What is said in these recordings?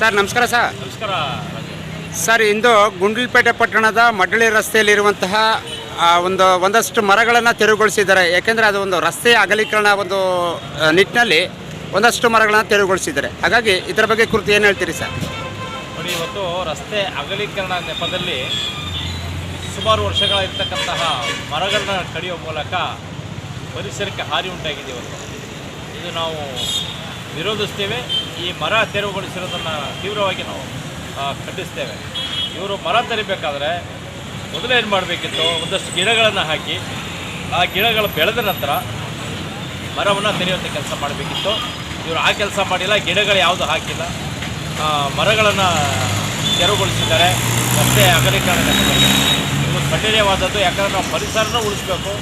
Sir ನಮಸ್ಕಾರ sir. ನಮಸ್ಕಾರ sir ಇಂದು ಗುಂಡ್ಲಪೇಟೆ ಪಟ್ಟಣದ ಮಡಳಿ ರಸ್ತೆಯಲ್ಲಿರುವಂತಹ ಒಂದು ಒಂದಷ್ಟು ಮರಗಳನ್ನು ತೆರವುಗೊಳಿಸಿದ್ದಾರೆ. ಯಾಕೆಂದರೆ ಅದು ಒಂದು ರಸ್ತೆಯ ಅಗಲೀಕರಣ ಒಂದು ನಿಟ್ಟಿನಲ್ಲಿ ಒಂದಷ್ಟು ಮರಗಳನ್ನು ತೆರವುಗೊಳಿಸಿದ್ದಾರೆ. ಹಾಗಾಗಿ ಇದರ ಬಗ್ಗೆ ಕುರಿತು ಏನು ಹೇಳ್ತೀರಿ ಸರ್? ನೋಡಿ ಇವತ್ತು ರಸ್ತೆ ಅಗಲೀಕರಣ ನೆಪದಲ್ಲಿ ಸುಮಾರು ವರ್ಷಗಳಿರ್ತಕ್ಕಂತಹ ಮರಗಳನ್ನ ಕಡಿಯೋ ಮೂಲಕ ಪರಿಸರಕ್ಕೆ ಹಾರಿ ಉಂಟಾಗಿದೆ ಇವತ್ತು. ಇದು ನಾವು ವಿರೋಧಿಸ್ತೇವೆ. ಈ ಮರ ತೆರವುಗೊಳಿಸಿರೋದನ್ನು ತೀವ್ರವಾಗಿ ನಾವು ಖಂಡಿಸ್ತೇವೆ. ಇವರು ಮರ ತೆರಿಬೇಕಾದ್ರೆ ಮೊದಲೇ ಏನು ಮಾಡಬೇಕಿತ್ತು? ಒಂದಷ್ಟು ಗಿಡಗಳನ್ನು ಹಾಕಿ, ಆ ಗಿಡಗಳು ಬೆಳೆದ ನಂತರ ಮರವನ್ನು ತೆರೆಯುವಂಥ ಕೆಲಸ ಮಾಡಬೇಕಿತ್ತು. ಇವರು ಆ ಕೆಲಸ ಮಾಡಿಲ್ಲ, ಗಿಡಗಳು ಯಾವುದು ಹಾಕಿಲ್ಲ. ಮರಗಳನ್ನು ತೆರವುಗೊಳಿಸಿದ್ದಾರೆ. ರಸ್ತೆ ಅಗಲೀಕರಣ ಇವರು ಖಂಡನೀಯವಾದದ್ದು ಯಾಕಂದರೆ ನಾವು ಪರಿಸರನೂ ಉಳಿಸ್ಬೇಕು.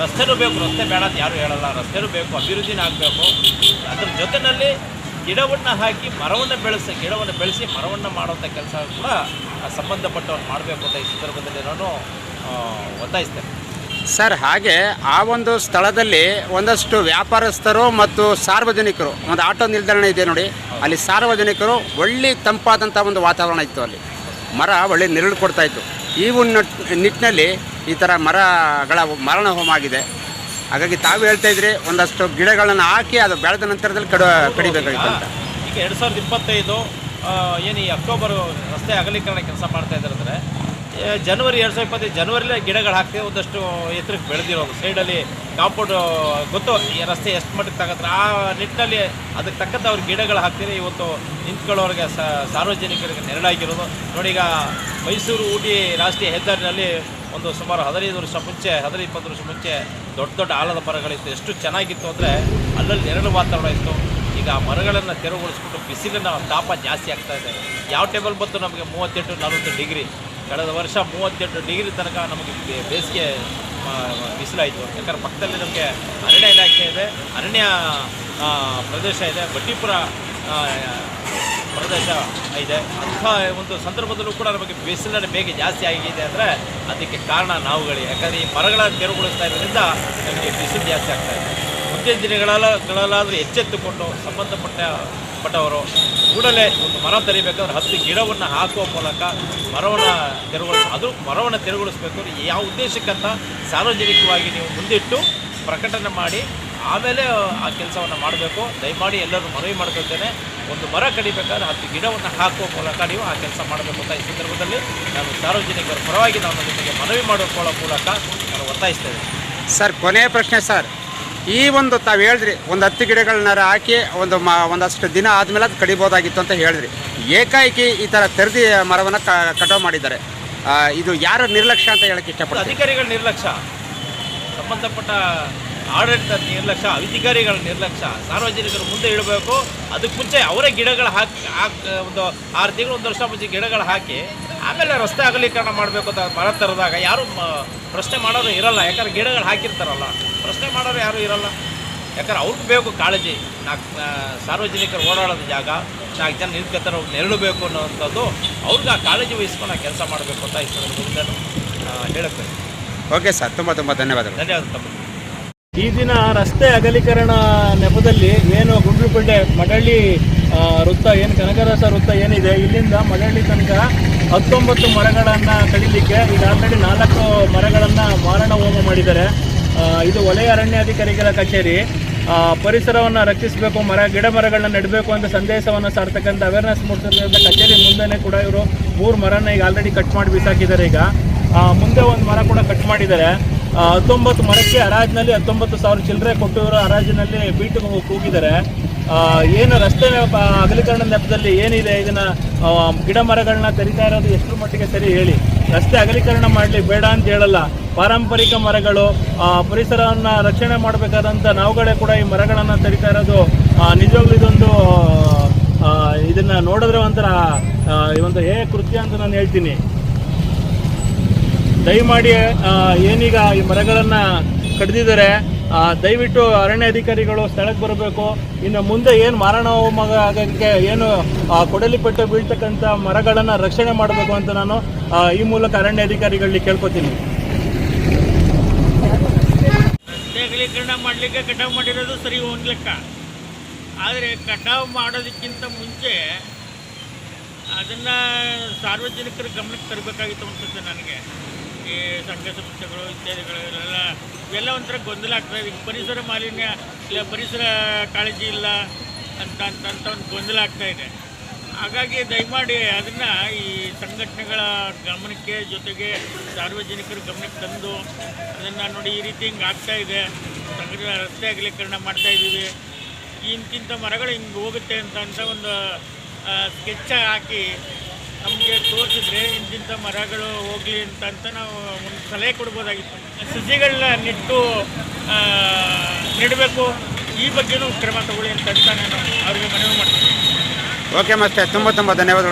ರಸ್ತೆನೂ ಬೇಕು, ರಸ್ತೆ ಬೇಡ ಅಂತ ಯಾರು ಹೇಳಲ್ಲ. ರಸ್ತೆನೂ ಬೇಕು, ಅಭಿವೃದ್ಧಿನ ಆಗಬೇಕು. ಅದ್ರ ಜೊತೆಯಲ್ಲಿ ಗಿಡವನ್ನು ಹಾಕಿ ಮರವನ್ನು ಬೆಳೆಸಿ ಗಿಡವನ್ನು ಬೆಳೆಸಿ ಮರವನ್ನು ಮಾಡುವಂಥ ಕೆಲಸ ಕೂಡ ಸಂಬಂಧಪಟ್ಟವ್ರು ಮಾಡಬೇಕು ಅಂತ ಈ ಸಂದರ್ಭದಲ್ಲಿ ನಾನು ಒತ್ತಾಯಿಸ್ತೇನೆ. ಸರ್ ಹಾಗೆ ಆ ಒಂದು ಸ್ಥಳದಲ್ಲಿ ಒಂದಷ್ಟು ವ್ಯಾಪಾರಸ್ಥರು ಮತ್ತು ಸಾರ್ವಜನಿಕರು ಒಂದು ಆಟೋ ನಿಲ್ದಾಣ ಇದೆ ನೋಡಿ ಅಲ್ಲಿ ಸಾರ್ವಜನಿಕರು ಒಳ್ಳೆ ತಂಪಾದಂಥ ಒಂದು ವಾತಾವರಣ ಇತ್ತು ಅಲ್ಲಿ. ಮರ ಒಳ್ಳೆ ನೆರಳು ಕೊಡ್ತಾ ಇತ್ತು. ಈ ಒಂದು ನಿಟ್ಟಿನಲ್ಲಿ ಈ ಥರ ಮರಗಳ ಮರಣ ಹೋಮ ಆಗಿದೆ. ಹಾಗಾಗಿ ತಾವು ಹೇಳ್ತಾ ಇದ್ರಿ, ಒಂದಷ್ಟು ಗಿಡಗಳನ್ನು ಹಾಕಿ ಅದು ಬೆಳೆದ ನಂತರದಲ್ಲಿ ಕಡ, ಕಡಿಬೇಕಾಗಿತ್ತು ಅಂತ. ಈಗ ಎರಡು ಸಾವಿರದ ಇಪ್ಪತ್ತೈದು ಏನು ಈ ಅಕ್ಟೋಬರ್ ರಸ್ತೆ ಅಗಲೀಕರಣ ಕೆಲಸ ಮಾಡ್ತಾ ಇದ್ದಾರೆ ಅಂದರೆ ಜನವರಿ ಎರಡು ಸಾವಿರದ ಇಪ್ಪತ್ತೈದು ಜನವರಿಲೇ ಗಿಡಗಳು ಹಾಕ್ತೀವಿ, ಒಂದಷ್ಟು ಎತ್ತರಕ್ಕೆ ಬೆಳೆದಿರೋದು ಸೈಡಲ್ಲಿ ಕಾಂಪೌಂಡ್, ಗೊತ್ತು, ಈ ರಸ್ತೆ ಎಷ್ಟು ಮಟ್ಟಿಗೆ ತಗತ್ತೆ ಆ ನಿಟ್ಟಿನಲ್ಲಿ ಅದಕ್ಕೆ ತಕ್ಕಂಥ ಅವ್ರು ಗಿಡಗಳು ಹಾಕ್ತೀರಿ, ಇವತ್ತು ನಿಂತ್ಕೊಳ್ಳೋರಿಗೆ ಸಾರ್ವಜನಿಕರಿಗೆ ನೆರಳಾಗಿರೋದು. ನೋಡಿ ಈಗ ಮೈಸೂರು ಊಟಿ ರಾಷ್ಟ್ರೀಯ ಹೆದ್ದಾರಿನಲ್ಲಿ ಒಂದು ಸುಮಾರು ಹದಿನೈದು ವರ್ಷ ಮುಂಚೆ ಹದಿನೈದು ಇಪ್ಪತ್ತು ವರ್ಷ ಮುಂಚೆ ದೊಡ್ಡ ದೊಡ್ಡ ಆಲದ ಮರಗಳಿತ್ತು. ಎಷ್ಟು ಚೆನ್ನಾಗಿತ್ತು ಅಂದರೆ ಅಲ್ಲಲ್ಲಿ ನೆರಳು ವಾತಾವರಣ ಇತ್ತು. ಈಗ ಆ ಮರಗಳನ್ನು ತೆರವುಗೊಳಿಸ್ಬಿಟ್ಟು ಬಿಸಿಲಿನ ತಾಪ ಜಾಸ್ತಿ ಆಗ್ತಾ ಇದೆ. ಯಾವ ಟೇಬಲ್ ಬಂತು ನಮಗೆ ಮೂವತ್ತೆಂಟು ನಲವತ್ತು ಡಿಗ್ರಿ? ಕಳೆದ ವರ್ಷ ಮೂವತ್ತೆಂಟು ಡಿಗ್ರಿ ತನಕ ನಮಗೆ ಬೇಸಿಗೆ ಬಿಸಿಲಾಯಿತು. ಯಾಕಂದರೆ ಪಕ್ಕದಲ್ಲಿ ನಮಗೆ ಅರಣ್ಯ ಇಲಾಖೆ ಇದೆ. ಅರಣ್ಯ ಪ್ರದೇಶ ಇದೆ. ಬಡ್ಡಿಪುರ ಆ, ಪ್ರದೇಶ ಇದೆ. ಅಂಥ ಒಂದು ಸಂದರ್ಭದಲ್ಲೂ ಕೂಡ ನಮಗೆ ಬಿಸಿಲಿನ ಬೇಗ ಜಾಸ್ತಿ ಆಗಿದೆ ಅಂದರೆ ಅದಕ್ಕೆ ಕಾರಣ ನಾವುಗಳೇ. ಯಾಕಂದರೆ ಈ ಮರಗಳನ್ನು ತೆರವುಗೊಳಿಸ್ತಾ ಇರೋದ್ರಿಂದ ನಮಗೆ ಬಿಸಿಲು ಜಾಸ್ತಿ ಆಗ್ತಾ ಇದೆ. ಮುಂದಿನ ದಿನಗಳಲ್ಲ ಗಳಲ್ಲಾದರೂ ಎಚ್ಚೆತ್ತುಕೊಂಡು ಸಂಬಂಧಪಟ್ಟ ಪಟ್ಟವರು ಕೂಡಲೇ ಒಂದು ಮರ ತೆರಿಬೇಕಾದ್ರೆ ಹತ್ತು ಗಿಡವನ್ನು ಹಾಕುವ ಮೂಲಕ ಮರವನ್ನು ತೆರವುಗೊಳಿಸ ಅದು ಮರವನ್ನು ತೆರವುಗೊಳಿಸಬೇಕು. ಯಾವ ಉದ್ದೇಶಕ್ಕಂತ ಸಾರ್ವಜನಿಕವಾಗಿ ನೀವು ಮುಂದಿಟ್ಟು ಪ್ರಕಟಣೆ ಮಾಡಿ ಆಮೇಲೆ ಆ ಕೆಲಸವನ್ನು ಮಾಡಬೇಕು. ದಯಮಾಡಿ ಎಲ್ಲರೂ ಮನವಿ ಮಾಡ್ಕೊಳ್ತೇನೆ. ಒಂದು ಮರ ಕಡಿಬೇಕಾದ್ರೆ ಹತ್ತು ಗಿಡವನ್ನು ಹಾಕುವ ಮೂಲಕ ನೀವು ಆ ಕೆಲಸ ಮಾಡಬೇಕು ಅಂತ ಈ ಸಂದರ್ಭದಲ್ಲಿ ನಾನು ಸಾರ್ವಜನಿಕರ ಪರವಾಗಿ ನಾನು ನಿಮಗೆ ಮನವಿ ಮಾಡಿಕೊಳ್ಳೋ ಮೂಲಕ ನಾನು ಒತ್ತಾಯಿಸ್ತೇನೆ. ಸರ್ ಕೊನೆಯ ಪ್ರಶ್ನೆ ಸರ್. ಈ ಒಂದು ತಾವು ಹೇಳಿದ್ರಿ ಒಂದು ಹತ್ತು ಗಿಡಗಳನ್ನ ಹಾಕಿ ಒಂದು ಮ ಒಂದಷ್ಟು ದಿನ ಆದಮೇಲೆ ಅದು ಕಡಿಬೋದಾಗಿತ್ತು ಅಂತ ಹೇಳಿದ್ರಿ. ಏಕಾಏಕಿ ಈ ಥರ ತೆರೆದಿ ಮರವನ್ನು ಕ ಕಟಾವು ಮಾಡಿದ್ದಾರೆ. ಇದು ಯಾರ ನಿರ್ಲಕ್ಷ್ಯ ಅಂತ ಹೇಳಕ್ಕೆ ಇಷ್ಟಪಡ್ತಾರೆ? ಅಧಿಕಾರಿಗಳ ನಿರ್ಲಕ್ಷ್ಯ. ಸಂಬಂಧಪಟ್ಟ ಆಡಳಿತ ನಿರ್ಲಕ್ಷ್ಯ ಅಧಿಕಾರಿಗಳ ನಿರ್ಲಕ್ಷ್ಯ ಸಾರ್ವಜನಿಕರು ಮುಂದೆ ಇಡಬೇಕು ಅದಕ್ಕೆ ಮುಂಚೆ ಅವರೇ ಗಿಡಗಳು ಹಾಕಿ ಹಾಕ್ ಒಂದು ಆರು ತಿಂಗಳು ಒಂದು ವರ್ಷ ಮುಂಚೆ ಗಿಡಗಳು ಹಾಕಿ ಆಮೇಲೆ ರಸ್ತೆ ಅಗಲೀಕರಣ ಮಾಡಬೇಕು ಅಂತ ಮರ ತರದಾಗ ಯಾರು ಮ- ಪ್ರಶ್ನೆ ಮಾಡೋರು ಇರಲ್ಲ. ಯಾಕಂದ್ರೆ ಗಿಡಗಳು ಹಾಕಿರ್ತಾರಲ್ಲ. ಪ್ರಶ್ನೆ ಮಾಡೋರು ಯಾರು ಇರಲ್ಲ. ಯಾಕಂದ್ರೆ ಅವ್ರಿಗೆ ಬೇಕು ಕಾಳಜಿ. ನಾಲ್ಕು ಸಾರ್ವಜನಿಕರು ಓಡಾಡೋದು ಜಾಗ ನಾಲ್ಕು ಜನ ನಿಂತ್ಕೊತಾರೆ ಅವ್ರು ನೆರಳಬೇಕು ಅನ್ನೋವಂಥದ್ದು ಅವ್ರಿಗೆ ಆ ಕಾಳಜಿ ವಹಿಸ್ಕೊಂಡು ಕೆಲಸ ಮಾಡಬೇಕು ಅಂತ ಈ ಸಂದರ್ಭದಲ್ಲಿ ಹೇಳುತ್ತೇನೆ. ಹೇಳಬೇಕು ಓಕೆ ಸರ್. ತುಂಬ ತುಂಬ ಧನ್ಯವಾದಗಳು. ಧನ್ಯವಾದ ತಮ್ಮ ಈ ದಿನ ರಸ್ತೆ ಅಗಲೀಕರಣ ನೆಪದಲ್ಲಿ ಏನು ಗುಂಡ್ಲುಪೇಟೆ ಮಡಳ್ಳಿ ವೃತ್ತ, ಏನು ಕನಕರಸ ವೃತ್ತ ಏನಿದೆ, ಇಲ್ಲಿಂದ ಮಡಳ್ಳಿ ತನಕ ಹತ್ತೊಂಬತ್ತು ಮರಗಳನ್ನು ಕಡಿಲಿಕ್ಕೆ ಈಗ ಆಲ್ರೆಡಿ ನಾಲ್ಕು ಮರಗಳನ್ನು ಮಾರಣ ಹೋಮ ಮಾಡಿದ್ದಾರೆ. ಇದು ವಲಯ ಅರಣ್ಯಾಧಿಕಾರಿಗಳ ಕಚೇರಿ. ಪರಿಸರವನ್ನು ರಕ್ಷಿಸಬೇಕು, ಮರ, ಗಿಡ ಮರಗಳನ್ನ ನೆಡಬೇಕು ಅಂತ ಸಂದೇಶವನ್ನು ಸಾರ್ತಕ್ಕಂಥ ಅವೇರ್ನೆಸ್ ಮೂಡಿಸತಕ್ಕಂಥ ಕಚೇರಿ ಮುಂದೆನೇ ಕೂಡ ಇವರು ಮೂರು ಮರನ ಈಗ ಆಲ್ರೆಡಿ ಕಟ್ ಮಾಡಿ ಬಿಸಾಕಿದ್ದಾರೆ ಈಗ. ಮುಂದೆ ಒಂದು ಮರ ಕೂಡ ಕಟ್ ಮಾಡಿದ್ದಾರೆ. ಹತ್ತೊಂಬತ್ತು ಮರಕ್ಕೆ ಹರಾಜಿನಲ್ಲಿ ಹತ್ತೊಂಬತ್ತು ಸಾವಿರ ಚಿಲ್ಲರೆ ಕೊಟ್ಟಿರೋ ಹರಾಜಿನಲ್ಲಿ ಬೀಟು ಕೂಗಿದ್ದಾರೆ. ಏನು ರಸ್ತೆ ಅಗಲೀಕರಣ ನೆಪದಲ್ಲಿ ಏನಿದೆ? ಇದನ್ನ ಗಿಡ ಮರಗಳನ್ನ ತೆರಿತಾ ಇರೋದು ಎಷ್ಟು ಮಟ್ಟಿಗೆ ಸರಿ ಹೇಳಿ. ರಸ್ತೆ ಅಗಲೀಕರಣ ಮಾಡಲಿ, ಬೇಡ ಅಂತ ಹೇಳಲ್ಲ. ಪಾರಂಪರಿಕ ಮರಗಳು ಪರಿಸರವನ್ನು ರಕ್ಷಣೆ ಮಾಡಬೇಕಾದಂಥ ನಾವುಗಳೇ ಕೂಡ ಈ ಮರಗಳನ್ನು ತೆರಿತಾ ಇರೋದು ನಿಜವಾಗ್ಲೂ ಇದೊಂದು ಇದನ್ನ ನೋಡಿದ್ರೆ ಒಂಥರ ಈ ಒಂದು ಹೇ ಕೃತ್ಯ ಅಂತ ನಾನು ಹೇಳ್ತೀನಿ. ದಯಮಾಡಿ ಏನೀಗ ಈ ಮರಗಳನ್ನು ಕಡಿದಿದ್ದಾರೆ ದಯವಿಟ್ಟು ಅರಣ್ಯ ಅಧಿಕಾರಿಗಳು ಸ್ಥಳಕ್ಕೆ ಬರಬೇಕು. ಇನ್ನು ಮುಂದೆ ಏನು ಮಾರಣ ಹೋಮ ಆಗಕ್ಕೆ ಏನು ಕೊಡಲಿಪಟ್ಟೆ ಬೀಳ್ತಕ್ಕಂಥ ಮರಗಳನ್ನು ರಕ್ಷಣೆ ಮಾಡಬೇಕು ಅಂತ ನಾನು ಈ ಮೂಲಕ ಅರಣ್ಯ ಅಧಿಕಾರಿಗಳಲ್ಲಿ ಕೇಳ್ಕೊತೀನಿ. ಅಗಲೀಕರಣ ಮಾಡಲಿಕ್ಕೆ ಕಟಾವು ಮಾಡಿರೋದು ಸರಿ ಒಂದು ಲೆಕ್ಕ ಆದರೆ ಕಟಾವು ಮಾಡೋದಕ್ಕಿಂತ ಮುಂಚೆ ಅದನ್ನು ಸಾರ್ವಜನಿಕರ ಗಮನಕ್ಕೆ ತರಬೇಕಾಗಿತ್ತು ಅನ್ಸುತ್ತೆ ನನಗೆ. ಸಂಘ ಸಂಸ್ಥೆಗಳು ಇತ್ಯಾದಿಗಳೆಲ್ಲ, ಇವೆಲ್ಲ ಒಂಥರ ಗೊಂದಲ ಆಗ್ತದೆ ಈಗ ಪರಿಸರ ಮಾಲಿನ್ಯ ಇಲ್ಲ, ಪರಿಸರ ಕಾಳಜಿ ಇಲ್ಲ ಅಂತ ಅಂತ ಅಂತ ಒಂದು ಗೊಂದಲ ಆಗ್ತಾ ಇದೆ. ಹಾಗಾಗಿ ದಯಮಾಡಿ ಅದನ್ನು ಈ ಸಂಘಟನೆಗಳ ಗಮನಕ್ಕೆ, ಜೊತೆಗೆ ಸಾರ್ವಜನಿಕರ ಗಮನಕ್ಕೆ ತಂದು ಅದನ್ನು ನೋಡಿ ಈ ರೀತಿ ಹಿಂಗೆ ಆಗ್ತಾ ಇದೆ. ಸಂಘಟನೆ ರಸ್ತೆ ಅಗಲೀಕರಣ ಮಾಡ್ತಾ ಇದ್ದೀವಿ. ಇಂತಿಂಥ ಮರಗಳು ಹಿಂಗೆ ಹೋಗುತ್ತೆ ಅಂತ ಅಂತ ಒಂದು ಸ್ಕೆಚ್ ಹಾಕಿ ನಮಗೆ ತೋರಿಸಿದ್ರೆ ಇಂತಿಂಥ ಮರಗಳು ಹೋಗಲಿ ಅಂತ ಅಂತ ನಾವು ಒಂದು ಸಲಹೆ ಕೊಡ್ಬೋದಾಗಿತ್ತು. ಸಸಿಗಳನ್ನ ನೆಟ್ಟು ನೆಡಬೇಕು. ಈ ಬಗ್ಗೆನೂ ಕ್ರಮ ತಗೊಳ್ಳಿ ಅಂತ ಅಂತ ನಾನು ಅವರಿಗೆ ಮನವಿ ಮಾಡ್ತೀನಿ. ಓಕೆ ಮತ್ತೆ ತುಂಬ ತುಂಬ ಧನ್ಯವಾದಗಳು